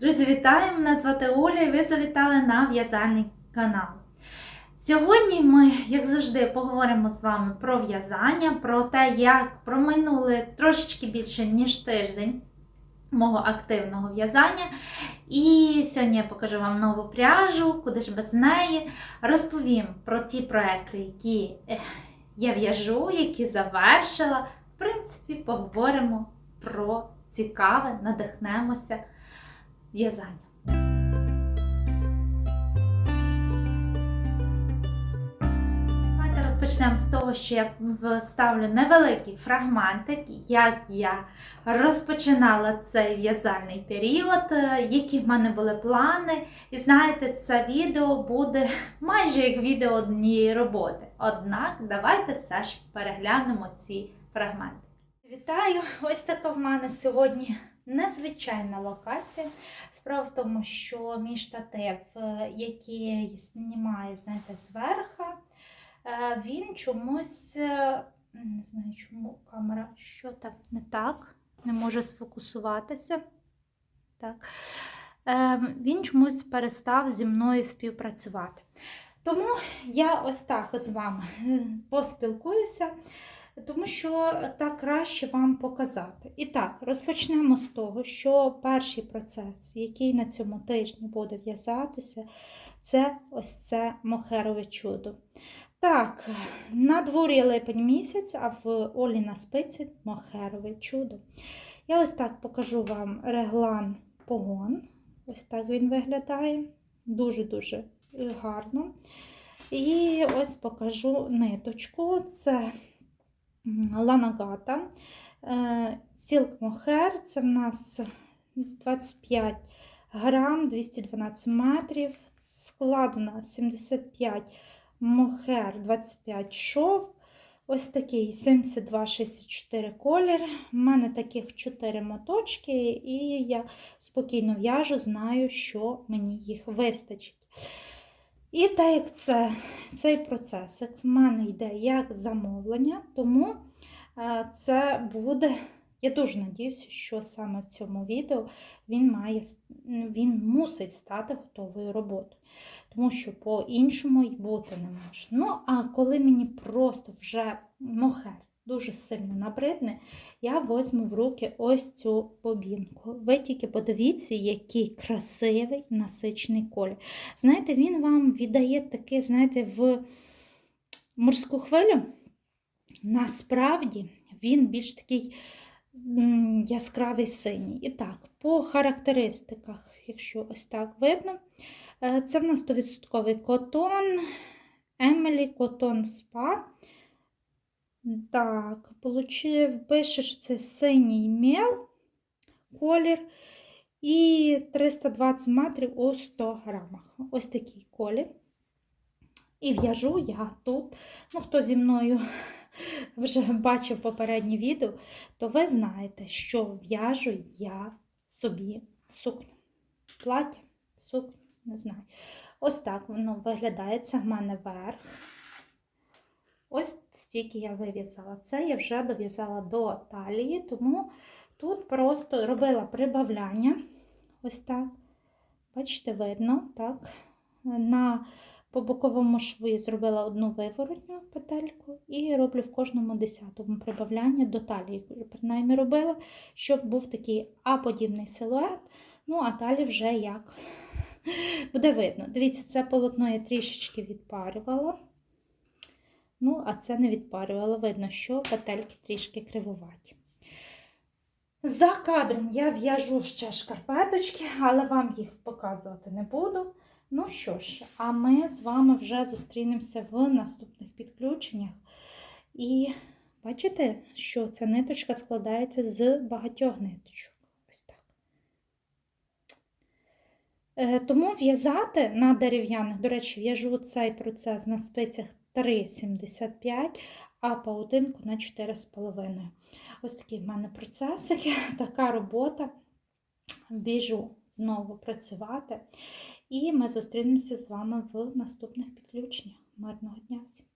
Друзі, вітаю! Мене звати Оля і ви завітали на в'язальний канал. Сьогодні ми, як завжди, поговоримо з вами про в'язання, про те, як проминули трошечки більше, ніж тиждень мого активного в'язання. І сьогодні я покажу вам нову пряжу, куди ж без неї. Розповім про ті проекти, які я в'яжу, які завершила. В принципі, поговоримо про цікаве, надихнемося в'язання. Давайте розпочнемо з того, що я вставлю невеликий фрагментик, як я розпочинала цей в'язальний період, е, які в мене були плани. І знаєте, це відео буде майже як відео однієї роботи. Однак, давайте все ж переглянемо ці фрагменти. Вітаю! Ось така в мене сьогодні незвичайна локація. Справа в тому, що мій штатив, е, який знімає, знаєте, зверха, е, він чомусь, е, не знаю, чому камера, що так не так, не може сфокусуватися. Так. Він чомусь перестав зі мною співпрацювати. Тому я ось так з вами поспілкуюся тому що так краще вам показати. І так, розпочнемо з того, що перший процес, який на цьому тижні буде в'язатися, це ось це мохерове чудо. Так, на дворі липень місяць, а в Олі на спиці мохерове чудо. Я ось так покажу вам реглан погон. Ось так він виглядає. Дуже-дуже гарно. І ось покажу ниточку. Це Ланагата. Silk Mohair, це в нас 25 грам, 212 метрів. Склад у нас 75 мохер, 25 шов. Ось такий 72-64 колір. У мене таких 4 моточки, і я спокійно в'яжу, знаю, що мені їх вистачить. І так як це, цей процесик в мене йде як замовлення, тому це буде, я дуже надіюся, що саме в цьому відео він має, він мусить стати готовою роботою. Тому що по-іншому й бути не може. Ну, а коли мені просто вже мохер дуже сильно набридне, я візьму в руки ось цю бобінку. Ви тільки подивіться, який красивий насичений колір. Знаєте, він вам віддає такий, знаєте, в морську хвилю. Насправді він більш такий яскравий синій. І так, по характеристиках, якщо ось так видно, це в нас 100% котон, Emily Cotton Spa. Так, получив, пишеш це синій мел колір і 320 метрів у 100 грамах. Ось такий колір. І в'яжу я тут. Ну, хто зі мною вже бачив попереднє відео, то ви знаєте, що в'яжу я собі сукню. Плаття, сукню, не знаю. Ось так воно виглядає. Це в мене верх. Ось стільки я вив'язала. Це я вже дов'язала до талії, тому тут просто робила прибавляння. Ось так. Бачите, видно, так. На по боковому шві зробила одну виворотню петельку і роблю в кожному десятому прибавляння до талії. Принаймні робила, щоб був такий А-подібний силует. Ну, а далі вже як буде видно. Дивіться, це полотно я трішечки відпарювала. Ну, а це не відпарювала. Видно, що петельки трішки кривуваті. За кадром я в'яжу ще шкарпеточки, але вам їх показувати не буду. Ну що ж, а ми з вами вже зустрінемося в наступних підключеннях. І бачите, що ця ниточка складається з багатьох ниточок. Ось так. Е, тому в'язати на дерев'яних, до речі, в'яжу цей процес на спицях 3,75, а паутинку на 4,5. Ось такий в мене процесик, така робота. Біжу знову працювати. І ми зустрінемося з вами в наступних підключеннях. Мирного дня всім!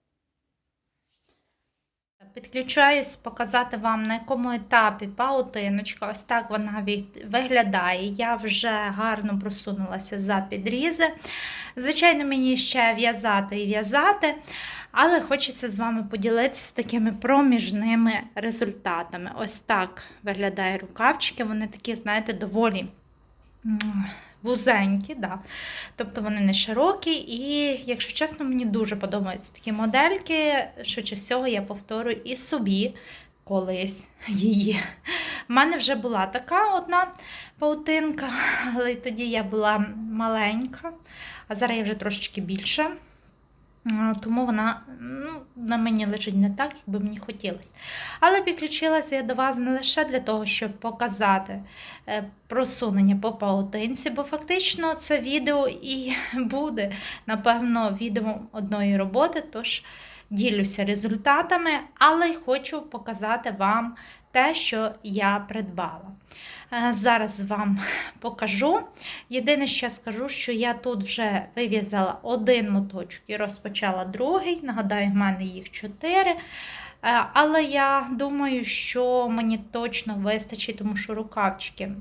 Підключаюсь показати вам, на якому етапі паутиночка. Ось так вона виглядає. Я вже гарно просунулася за підрізи. Звичайно, мені ще в'язати і в'язати, але хочеться з вами поділитися такими проміжними результатами. Ось так виглядає рукавчики. Вони такі, знаєте, доволі вузенькі. Да. Тобто вони не широкі, і, якщо чесно, мені дуже подобаються такі модельки. Швидше всього, я повторю і собі колись її. У мене вже була така одна паутинка, але тоді я була маленька, а зараз я вже трошечки більша. Тому вона ну, на мені лежить не так, як би мені хотілося. Але підключилася я до вас не лише для того, щоб показати е, просунення по паутинці, бо фактично це відео і буде, напевно, відео одної роботи, тож ділюся результатами, але й хочу показати вам те, що я придбала. Е, Зараз вам покажу. Єдине, що скажу, що я тут вже вив'язала один моточок і розпочала другий. Нагадаю, в мене їх чотири. Е, Але я думаю, що мені точно вистачить, тому що рукавчики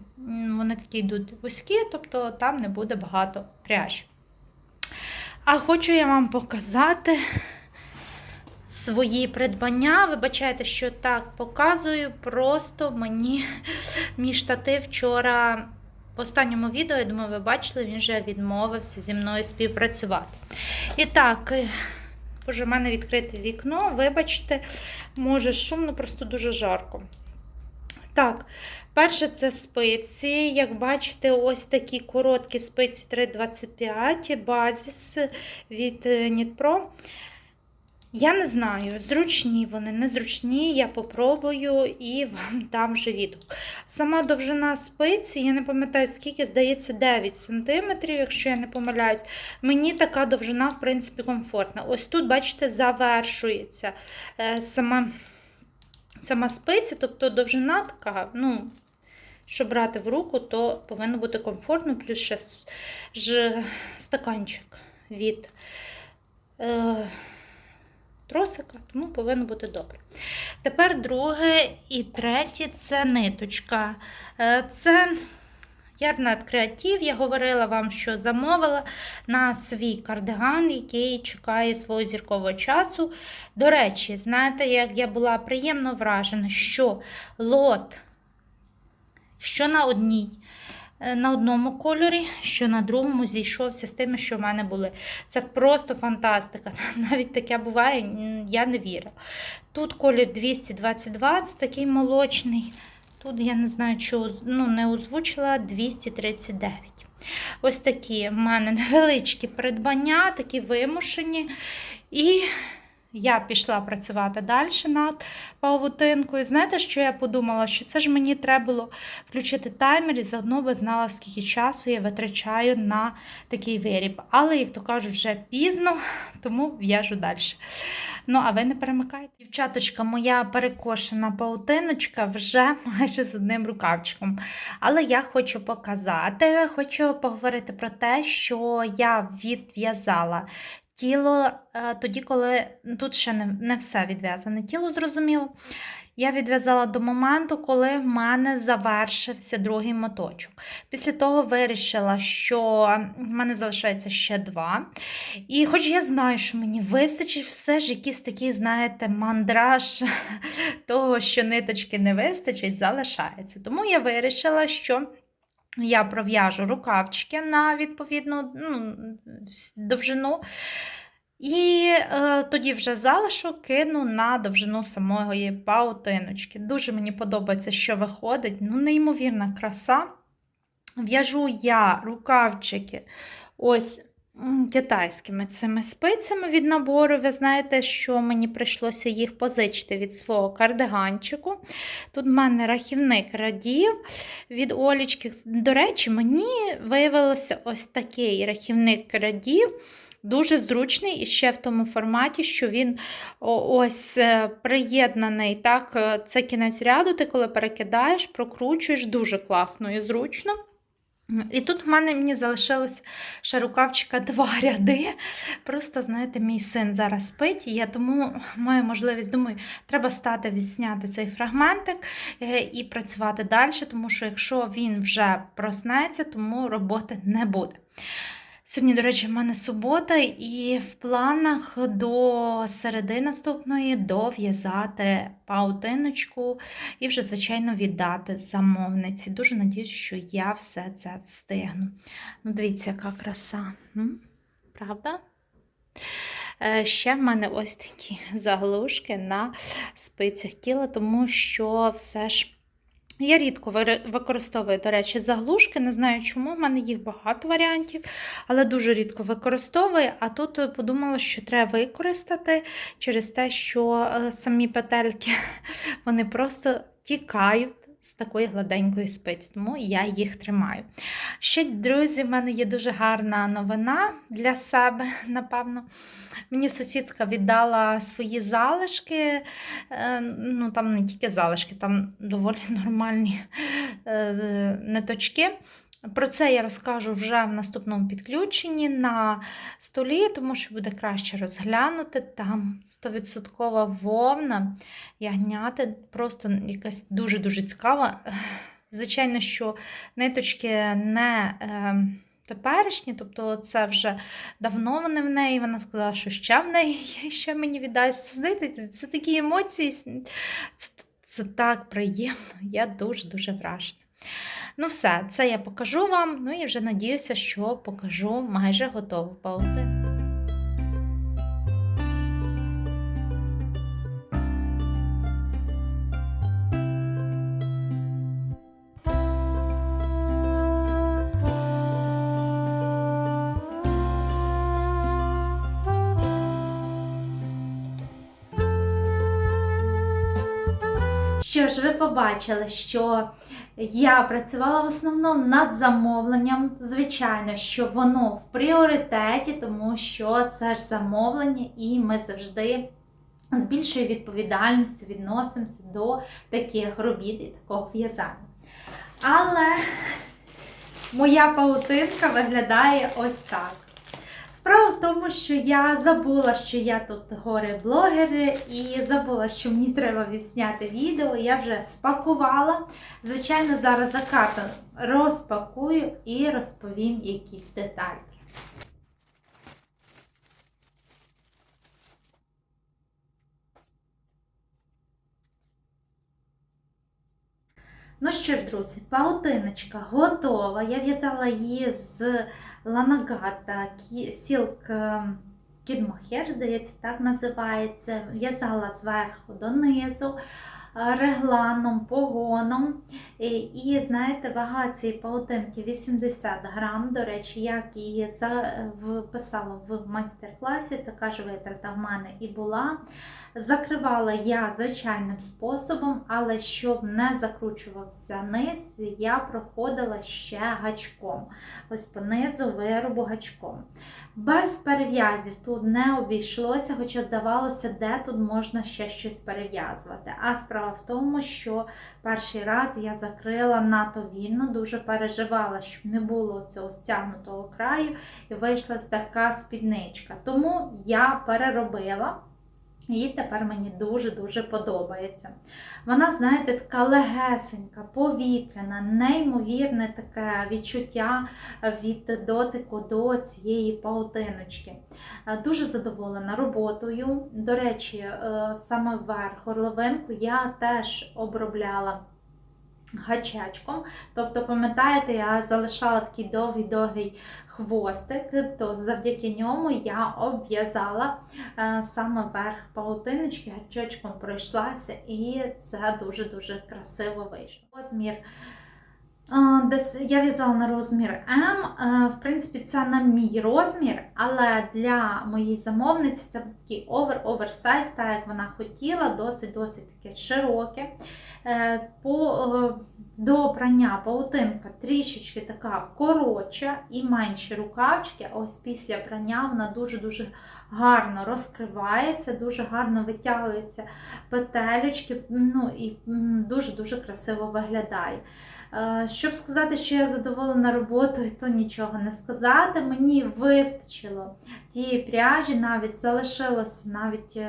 вони такі йдуть вузькі, тобто там не буде багато пряжі. А хочу я вам показати свої придбання. Вибачайте, що так показую. Просто мені мій штатив вчора. В останньому відео, я думаю, ви бачили, він вже відмовився зі мною співпрацювати. І так, е, боже, в мене відкрите вікно. Вибачте, може шумно, просто дуже жарко. Так, перше це спиці. Як бачите, ось такі короткі спиці 3,25 базіс від е, Knit Я не знаю, зручні вони, незручні, я попробую і вам дам вже відгук. Сама довжина спиці, я не пам'ятаю, скільки, здається, 9 см, якщо я не помиляюсь. Мені така довжина, в принципі, комфортна. Ось тут, бачите, завершується е, сама, сама спиця, тобто довжина така, ну, щоб брати в руку, то повинно бути комфортно, плюс ще ж стаканчик від. Е, тросика, тому повинно бути добре. Тепер друге і третє це ниточка. Е, Це Ярнат Креатив. Я говорила вам, що замовила на свій кардиган, який чекає свого зіркового часу. До речі, знаєте, як я була приємно вражена, що лот, що на одній. Е, На одному кольорі, що на другому зійшовся з тими, що в мене були. Це просто фантастика. Навіть таке буває, я не вірила. Тут колір 222, це такий молочний. Тут я не знаю, що ну, не озвучила 239. Ось такі в мене невеличкі придбання, такі вимушені. І я пішла працювати далі над павутинкою. Знаєте, що я подумала? Що це ж мені треба було включити таймер і заодно би знала, скільки часу я витрачаю на такий виріб. Але, як то кажуть, вже пізно, тому в'яжу далі. Ну, а ви не перемикайте. Дівчаточка, моя перекошена паутиночка вже майже з одним рукавчиком. Але я хочу показати, хочу поговорити про те, що я відв'язала тіло е, тоді, коли тут ще не, не все відв'язане. Тіло зрозуміло. Я відв'язала до моменту, коли в мене завершився другий моточок. Після того вирішила, що в мене залишається ще два. І хоч я знаю, що мені вистачить, все ж якийсь такий, знаєте, мандраж того, що ниточки не вистачить, залишається. Тому я вирішила, що. Я пров'яжу рукавчики на відповідну ну, довжину. І е, тоді вже залишок кину на довжину самої паутиночки. Дуже мені подобається, що виходить. Ну, неймовірна краса. В'яжу я рукавчики ось китайськими цими спицями від набору. Ви знаєте, що мені прийшлося їх позичити від свого кардиганчику. Тут в мене рахівник радів від Олічки. До речі, мені виявилося ось такий рахівник радів. Дуже зручний і ще в тому форматі, що він ось е, приєднаний. Так, е, це кінець ряду, ти коли перекидаєш, прокручуєш дуже класно і зручно. І тут в мене мені залишилось ще рукавчика два ряди. Просто, знаєте, мій син зараз спить, і я тому маю можливість, думаю, треба стати відсняти цей фрагментик е, і працювати далі, тому що якщо він вже проснеться, тому роботи не буде. Сьогодні, до речі, в мене субота, і в планах до середи наступної дов'язати паутиночку і вже, звичайно, віддати замовниці. Дуже надіюсь, що я все це встигну. Ну, дивіться, яка краса. Правда? Е, Ще в мене ось такі заглушки на спицях тіла, тому що все ж. Я рідко використовую, до речі, заглушки. Не знаю чому, в мене їх багато варіантів, але дуже рідко використовую. А тут е, подумала, що треба використати через те, що е, самі петельки вони просто тікають з такої гладенької спиці, тому я їх тримаю. Ще, друзі, в мене є дуже гарна новина для себе, напевно. Мені сусідка віддала свої залишки. Е, Ну, там не тільки залишки, там доволі нормальні е, ниточки. Про це я розкажу вже в наступному підключенні на столі, тому що буде краще розглянути. Там 100% вовна, ягняти, просто якась дуже-дуже цікава. Звичайно, що ниточки не е, теперішні, тобто це вже давно вони в неї. Вона сказала, що ще в неї ще мені віддасть. Знаєте, це такі емоції, це, це так приємно. Я дуже-дуже вражена. Ну, все, це я покажу вам. Ну і вже надіюся, що покажу майже готову паутину. Що ж, ви побачили, що я працювала в основному над замовленням. Звичайно, що воно в пріоритеті, тому що це ж замовлення, і ми завжди з більшою відповідальністю відносимося до таких робіт і такого в'язання. Але моя паутинка виглядає ось так. Справа в тому, що я забула, що я тут горе-блогер, і забула, що мені треба відзняти відео. Я вже спакувала. Звичайно, зараз за картом розпакую і розповім якісь детальки. Ну що ж, друзі, паутиночка готова. Я в'язала її з Ланагата сілк Кідмахер, Mohair, здається, так називається. В'язала зверху донизу, регланом, погоном. І, знаєте, вага цієї паутинки 80 грам. До речі, як її вписала в майстер-класі, така ж витрата в мене і була. Закривала я звичайним способом, але щоб не закручувався низ, я проходила ще гачком. Ось по низу виробу гачком. Без перев'язів тут не обійшлося, хоча здавалося, де тут можна ще щось перев'язувати. А справа в тому, що перший раз я закрила надто вільно, дуже переживала, щоб не було цього стягнутого краю, і вийшла така спідничка. Тому я переробила. І тепер мені дуже-дуже подобається. Вона, знаєте, така легесенька, повітряна, неймовірне таке відчуття від дотику до цієї паутиночки. Дуже задоволена роботою. До речі, саме верх горловинку я теж обробляла. Гачечком. Тобто, пам'ятаєте, я залишала такий довгий-довгий хвостик, то завдяки ньому я обв'язала е, саме верх паутиночки, гачечком пройшлася, і це дуже-дуже красиво вийшло. Розмір. е, я в'язала на розмір М. Е, В принципі, це на мій розмір, але для моєї замовниці це був такий овер-оверсайз, так як вона хотіла, досить-досить таке широке. Е, по, е, До прання паутинка трішечки така коротша і менші рукавчики. Ось після прання вона дуже-дуже гарно розкривається, дуже гарно витягуються петелечки, ну і дуже-дуже красиво виглядає. Е, Щоб сказати, що я задоволена роботою, то нічого не сказати. Мені вистачило тієї пряжі, навіть залишилося навіть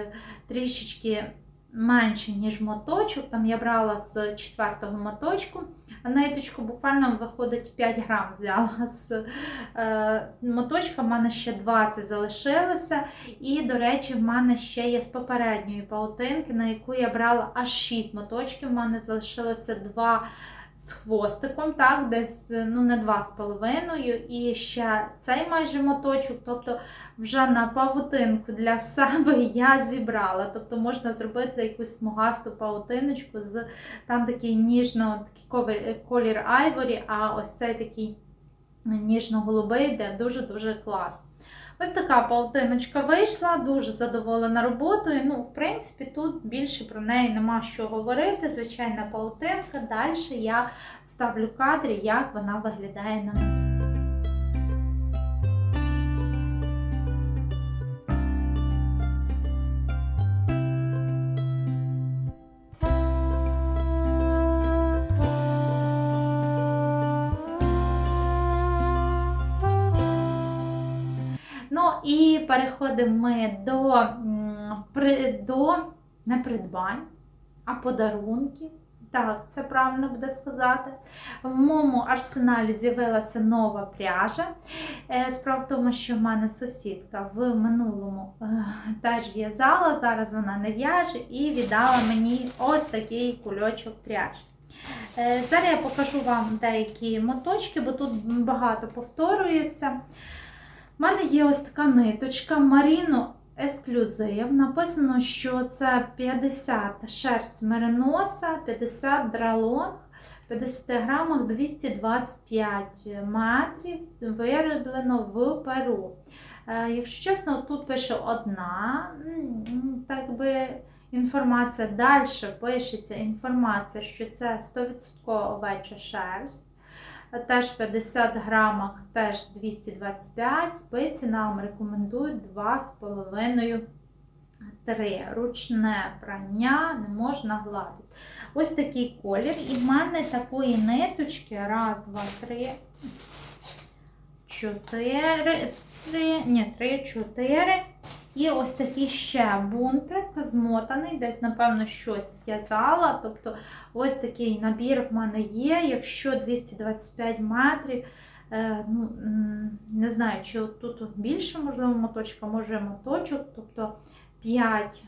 трішечки менше, ніж моточок. Там я брала з четвертого моточку, а ниточку буквально виходить 5 грам взяла з е, моточка. в мене ще 20 залишилося. І, до речі, в мене ще є з попередньої паутинки, на яку я брала аж 6 моточків. У мене залишилося 2 з хвостиком, так, десь ну, не 2,5. І ще цей майже моточок. Тобто вже на павутинку для себе я зібрала. Тобто можна зробити якусь смугасту павутиночку з там такий ніжно такий колір айворі, а ось цей такий ніжно-голубий, де дуже-дуже класно. Ось така паутиночка вийшла, дуже задоволена роботою. Ну, в принципі, тут більше про неї нема що говорити. Звичайна паутинка. Далі я ставлю кадри, як вона виглядає на мені. Переходимо ми до, до не придбань, а подарунків. Так, це правильно буде сказати. В моєму арсеналі з'явилася нова пряжа. Е, Справа в тому, що в мене сусідка в минулому е, теж в'язала, зараз вона не в'яже і віддала мені ось такий кульочок пряжі. Е, Зараз я покажу вам деякі моточки, бо тут багато повторюється. У мене є ось така ниточка Marino Exclusive. Написано, що це 50 шерсть мериноса, 50 дралонг, 50 грамах 225 метрів, вироблено в Перу. Е, Якщо чесно, тут пише одна так би, інформація. Далі пишеться інформація, що це 100% овеча шерсть. Теж в 50 грамах, теж 225. Спиці нам рекомендують 2,5-3. Ручне прання не можна гладити. Ось такий колір. І в мене такої ниточки. Раз, два, три, чотири, три, ні, три, чотири. І ось такий ще бунтик змотаний, десь, напевно, щось в'язала. Тобто ось такий набір в мене є. Якщо 225 метрів, е, ну, не знаю, чи тут більше, можливо, моточка, може моточок, тобто 5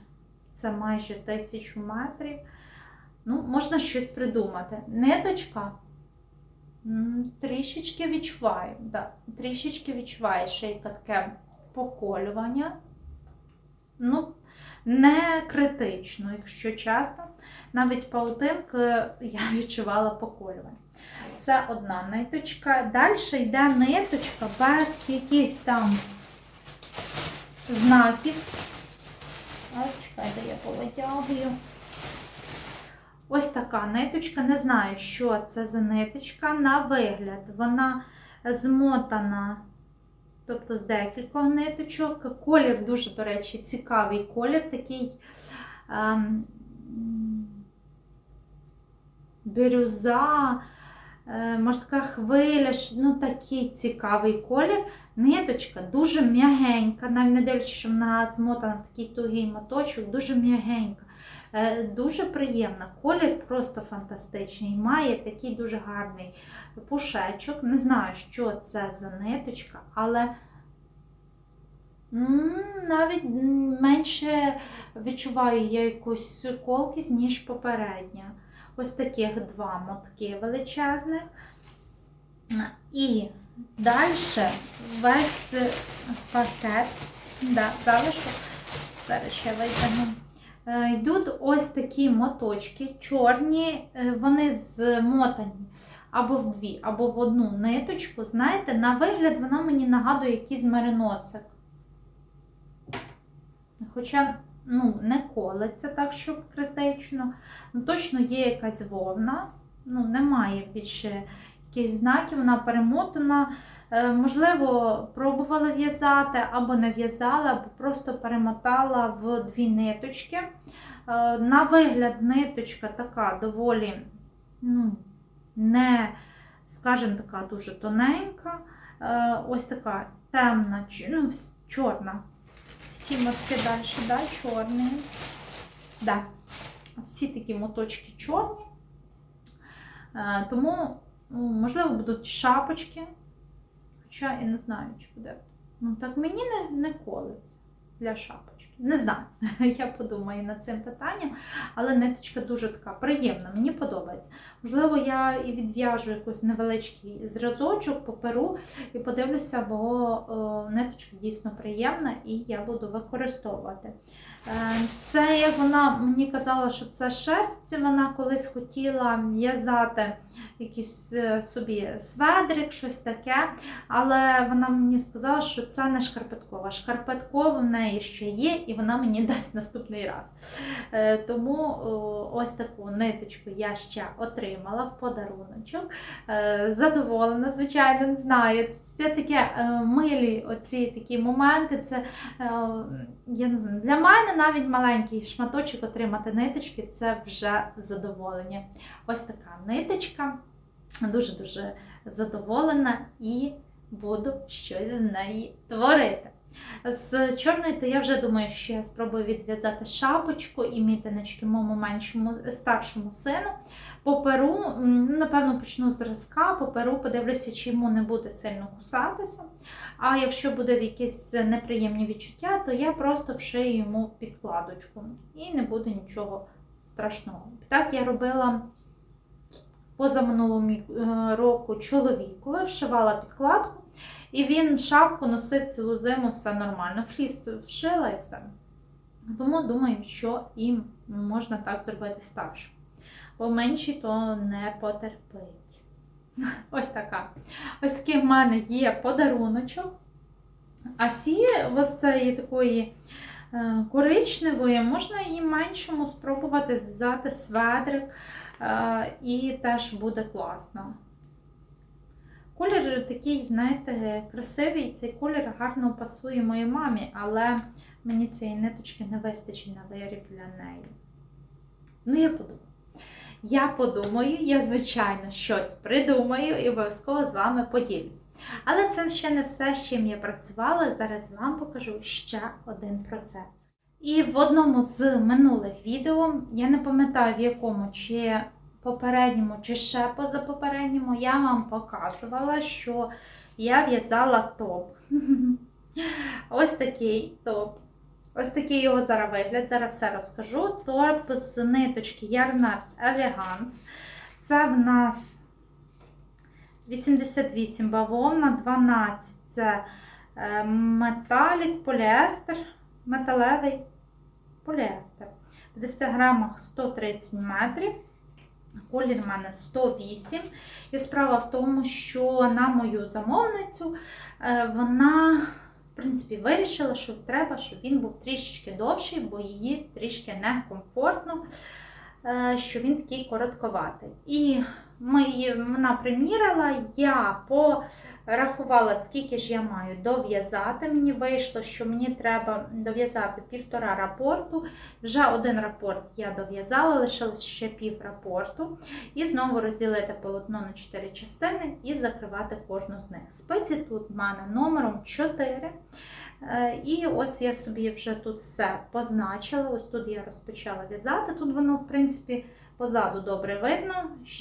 це майже 1000 метрів. Ну, можна щось придумати. Ниточка трішечки відчуваю. Да, трішечки відчуваю шийка таке поколювання. Ну, не критично, якщо чесно. Навіть паутинки я відчувала поколювання. Це одна ниточка. Далі йде ниточка без якихось там знаків. Чекайте, я повитягую. Ось така ниточка. Не знаю, що це за ниточка. На вигляд, вона змотана. Тобто з декількох ниточок. Колір дуже, до речі, цікавий колір, такий ем, бірюза, е, морська хвиля, ну такий цікавий колір. Ниточка дуже м'ягенька, навіть не дивлячись, що вона змотана в такий тугий моточок, дуже м'ягенька. Е, Дуже приємна. Колір просто фантастичний. Має такий дуже гарний пушечок. Не знаю, що це за ниточка, але навіть менше відчуваю я якусь колкість, ніж попередня. Ось таких два мотки величезних. І далі весь пакет, да, залишу, зараз ще витягну. Е, Йдуть ось такі моточки, чорні, е, вони змотані або в дві, або в одну ниточку. Знаєте, на вигляд вона мені нагадує якийсь мериносик. Хоча ну, не колеться так, щоб критично. Ну, Точно є якась вовна, ну, немає більше якихось знаків, вона перемотана. Е, Можливо, пробувала в'язати або не в'язала, або просто перемотала в дві ниточки. Е, На вигляд, ниточка така доволі ну, не, скажімо, така дуже тоненька. Е, Ось така темна, ну, чорна. Всі мотки далі, да, чорні. Да. Всі такі моточки чорні. Тому, ну, можливо, будуть шапочки. Хоча я не знаю, чи буде. Ну, так мені не, не колиться для шапочки. Не знаю. Я подумаю над цим питанням, але ниточка дуже така приємна, мені подобається. Можливо, я і відв'яжу якийсь невеличкий зразочок, поперу і подивлюся, бо о, ниточка дійсно приємна і я буду використовувати. Е, Це як вона мені казала, що це шерсть, вона колись хотіла в'язати якийсь е, собі сведрик, щось таке. Але вона мені сказала, що це не шкарпеткова. Шкарпеткова в неї ще є, і вона мені дасть наступний раз. Е, Тому ось таку ниточку я ще отримала в подаруночок. Е, Задоволена, звичайно, не знаю. Це таке милі оці такі моменти. Це я не знаю, для мене навіть маленький шматочок отримати ниточки це вже задоволення. Ось така ниточка. Дуже-дуже задоволена і буду щось з неї творити. З чорної, то я вже думаю, що я спробую відв'язати шапочку і мітиночки моєму меншому старшому сину. По перу, ну, напевно, почну зразка, по перу подивлюся, чи йому не буде сильно кусатися. А якщо буде якісь неприємні відчуття, то я просто вшию йому підкладочку і не буде нічого страшного. Так я робила позаминулого е, року чоловікові, вшивала підкладку, і він шапку носив цілу зиму, все нормально. Фліс вшила і все. Тому думаю, що і можна так зробити старшу. Бо менший то не потерпить. Ось така. Ось такий в мене є подаруночок. А сі ось цієї такої е, коричневої, можна і меншому спробувати зв'язати сведрик, і теж буде класно. Колір такий, знаєте, красивий, цей колір гарно пасує моїй мамі, але мені цієї ниточки не вистачить на виріб для неї. Ну, я подумаю. Я подумаю, я, звичайно, щось придумаю і обов'язково з вами поділюсь. Але це ще не все, з чим я працювала. Зараз вам покажу ще один процес. І в одному з минулих відео, я не пам'ятаю в якому, чи попередньому, чи ще позапопередньому, я вам показувала, що я в'язала топ. Ось такий топ. Ось такий його зараз вигляд, зараз все розкажу. Торп з ниточки Yarnart Elegance. Це в нас 88 бавовна, 12 це е, металік, поліестер, металевий поліестер. В 50 грамах 130 метрів. Колір в мене 108. І справа в тому, що на мою замовницю е, вона в принципі, вирішила, що треба, щоб він був трішечки довший, бо її трішки некомфортно, е, що він такий коротковатий. І ми, вона приміряла, я порахувала, скільки ж я маю дов'язати. Мені вийшло, що мені треба дов'язати півтора рапорту. Вже один рапорт я дов'язала, лишилось ще пів рапорту. І знову розділити полотно на 4 частини і закривати кожну з них. Спиці тут в мене номером 4. Е, І ось я собі вже тут все позначила. Ось тут я розпочала в'язати. Тут воно, в принципі, позаду добре видно,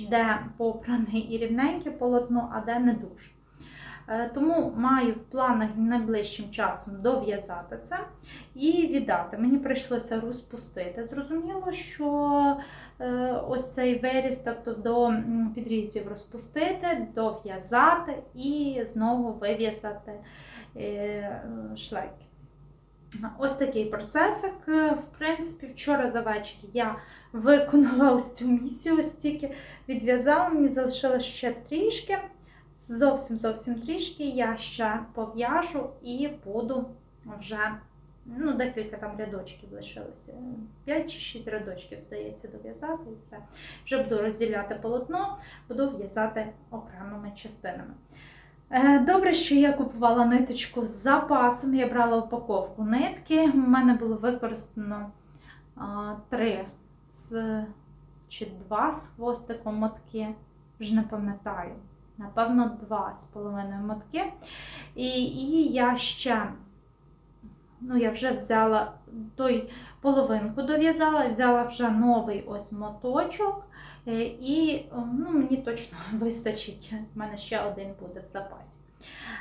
де попране і рівненьке полотно, а де не дуже. Е, Тому маю в планах найближчим часом дов'язати це і віддати. Мені прийшлося розпустити. Зрозуміло, що е, ось цей виріс, тобто до підрізів розпустити, дов'язати і знову вив'язати е, шлеки. Ось такий процесик. Е, В принципі, вчора за вечір я виконала ось цю місію, ось тільки відв'язала, мені залишилось ще трішки. Зовсім зовсім трішки я ще пов'яжу і буду вже ну, декілька там рядочків лишилося. 5 чи 6 рядочків, здається, дов'язати і все. Вже буду розділяти полотно, буду в'язати окремими частинами. Е, Добре, що я купувала ниточку з запасом. Я брала упаковку нитки. У мене було використано три з чи два з хвостиком мотки. вже не пам'ятаю, напевно, два з половиною мотки. І, і я ще, ну, я вже взяла той половинку дов'язала, і взяла вже новий ось моточок. Е, І ну, мені точно вистачить. У мене ще один буде в запасі.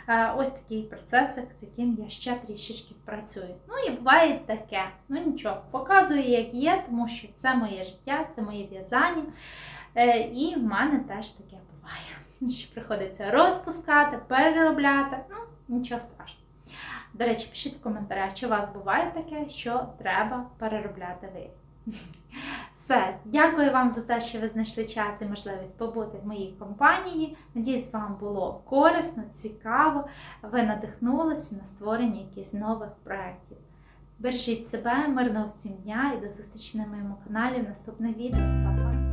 Е, Ось такий процесик, з яким я ще трішечки працюю. Ну і буває таке. Ну нічого, показую, як є, тому що це моє життя, це моє в'язання. Е, І в мене теж таке буває. Що приходиться розпускати, переробляти. Ну, нічого страшного. До речі, пишіть в коментарях, чи у вас буває таке, що треба переробляти виріб. Все, дякую вам за те, що ви знайшли час і можливість побути в моїй компанії. Надіюсь, вам було корисно, цікаво. Ви надихнулися на створення якихось нових проєктів. Бережіть себе, мирного всім дня і до зустрічі на моєму каналі в наступних відео. Па-па!